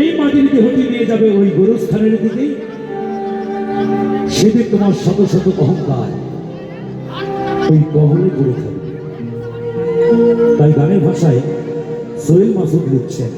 এই মাটির দেহটি নিয়ে যাবে ওই গোরস্থানের দিকে। সেদিন তোমার শত শত অহংকার। ওই কহলে গড়ে থাকবে। তাই গানের ভাষায় সোহেল মাসুদ লিখছেন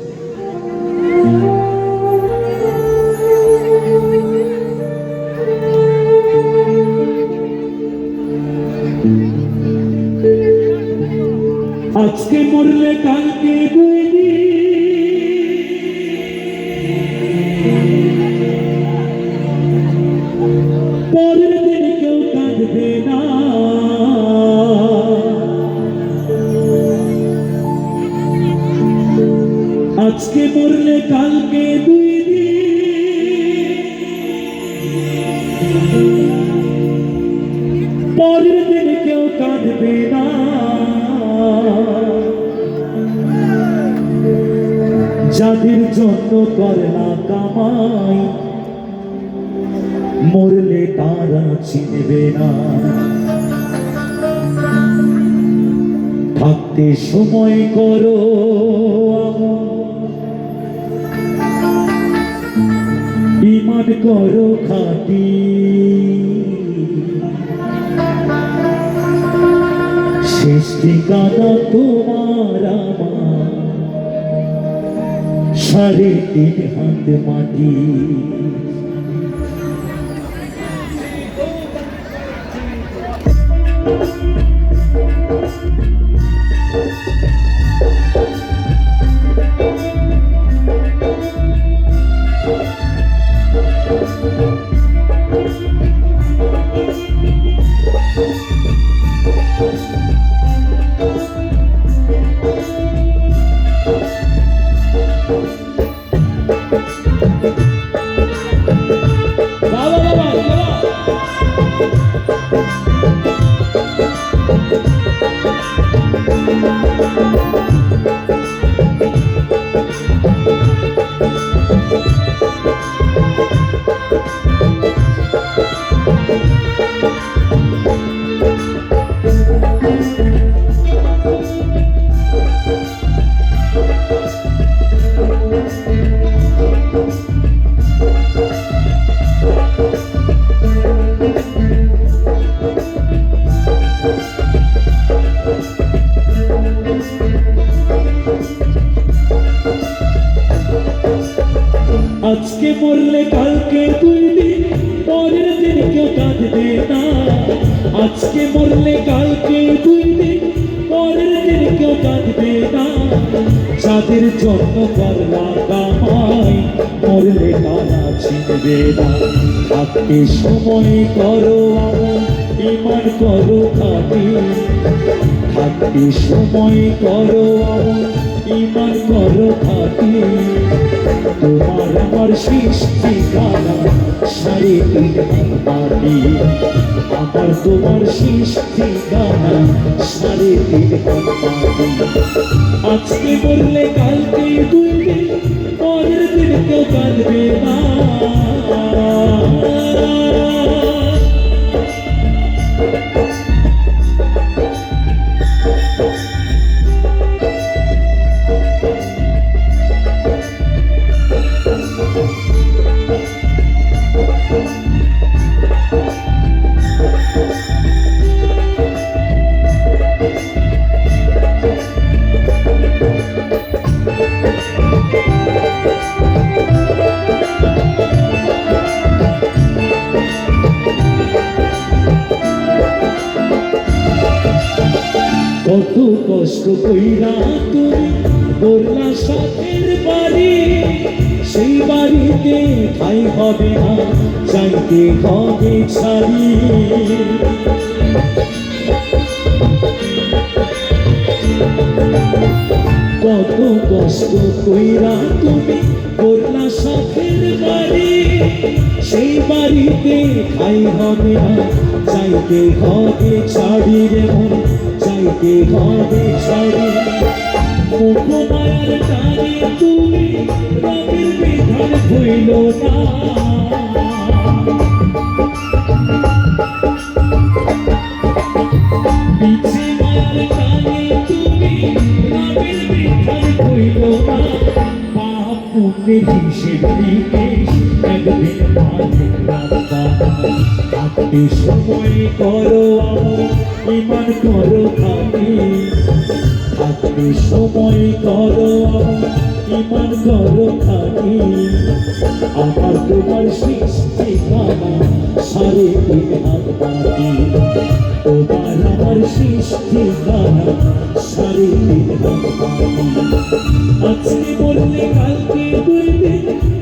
পরের দিন কেউ কাঁদবে না। যাদের জন্য করে না কামাই, মরলে তারা চিনবে না। থাকতে সময় করো ইমান করো খাটি শেষ ঠিকানা তোমার সাড়ে তিন হাত মাটি। বাবা আজকে মরলে কালকে দুই দিন, পরের দিন কেউ কাঁদবে না। আজকে মরলে কালকে দুই দিন, পরের দিন কেউ কাঁদবে না। যাদের জন্ম করলা কামাই মরলে তারা চিনবে না। থাকতে সময় করো, ইমান করো খাটি থাকতে সময় করো আমন ইমান করো খাটি তোমার আমার সৃষ্টি সাড়ে তিন মাটি আমার তোমার সৃষ্টি সাড়ে তিন মাটি আজকে বললে কালকে দুই দিন, পরের দিন কেউ কাঁদবে না। কত কষ্ট কইরা তুমি করলা সাথের বাড়ি, সেই বাড়িতে ঠাই হবে না চাইতে হবে ছাড়ি। কত কষ্ট কইরা তুমি করলা সাথের বাড়ি, সেই বাড়িতে ঠাই হবে না চাইতে হবে ছাড়ি রে চাইতে হবে ছাড়ি? মুখমায়ার টানে তুমি রবির বিধান হইল না। পিছে মায়ার টানে তুমি রবির বিধান হইল না। হিসেব নিকেশ একদিন মালিক রাব্বানা থাকতে সময় করো ইমান করো খাটি থাকতে সময় করো ইমান করো খাটি আমার তোমার শেষ ঠিকানা সাড়ে তিন হাত বাকি তোমার আমার শেষ ঠিকানা আজকে বললে কালকে দুই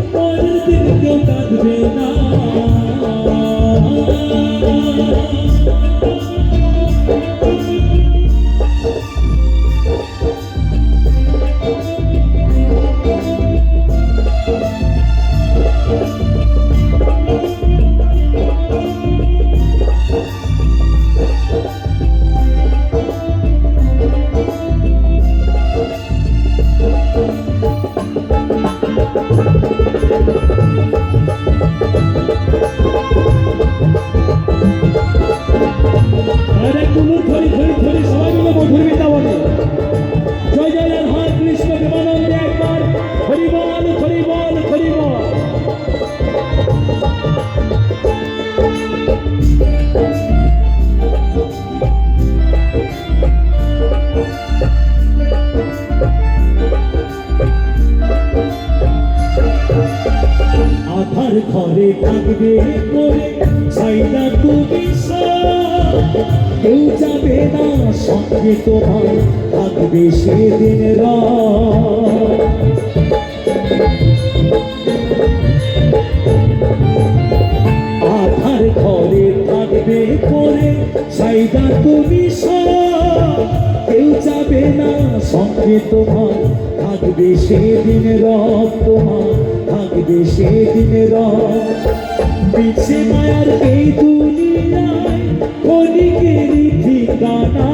থাকবে করে চাইনা তুমি। কেউ যাবে না, সঙ্গে তোমার থাকবে সেদিন আধার ঘরে থাকবে করে চাইনা তুমি। কেউ যাবে না, সঙ্গে তোমার থাকবে সেদিন রব তোমার থাকবে সেদিন রব পিছে মায়ার এই দুনিয়ায় ক্ষণিকেরই ঠিকানা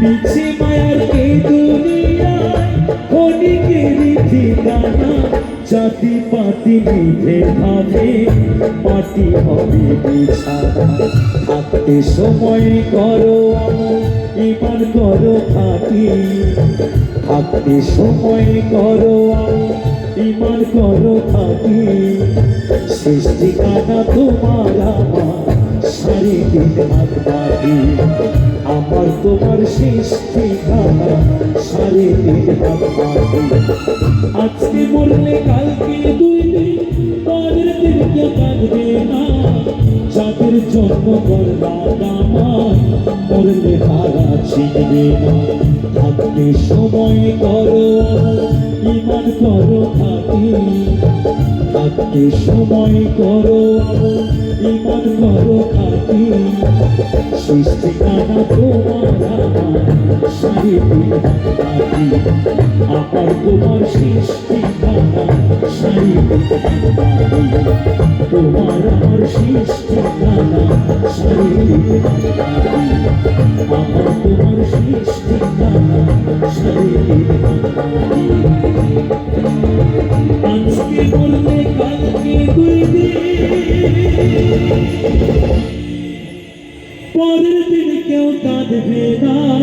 নিচে মায়ার এই দুনিয়ায় ক্ষণিকেরই ঠিকানা জাতি পাতি মিলে ভাবে মাটি হবে বিছানা থাকতে সময় করো ইমান করো খাটি। থাকতে সময় করো ইমান করো খাটি। শেষ ঠিকানা তোমার আমার তিন হাত বাকি আমার তোমার ঠিকানা সাড়ে তিন হাত বাকি আজকে বললে কালকে দিন কাঁদবে না। যাদের জন্ম করলাম আমার, মরলে তারা চিনবে না। থাকতে সময় করো, ইমান করো থাকি থাকতে সময় করো, ইমান করো থাকি শেষ ঠিকানা তোমার আমার তোমার শেষ বাকি তোমার আমার হাত বাকি আমার তোমার হাত বাকি আজকে পরের দিন কেউ কাঁদবে না।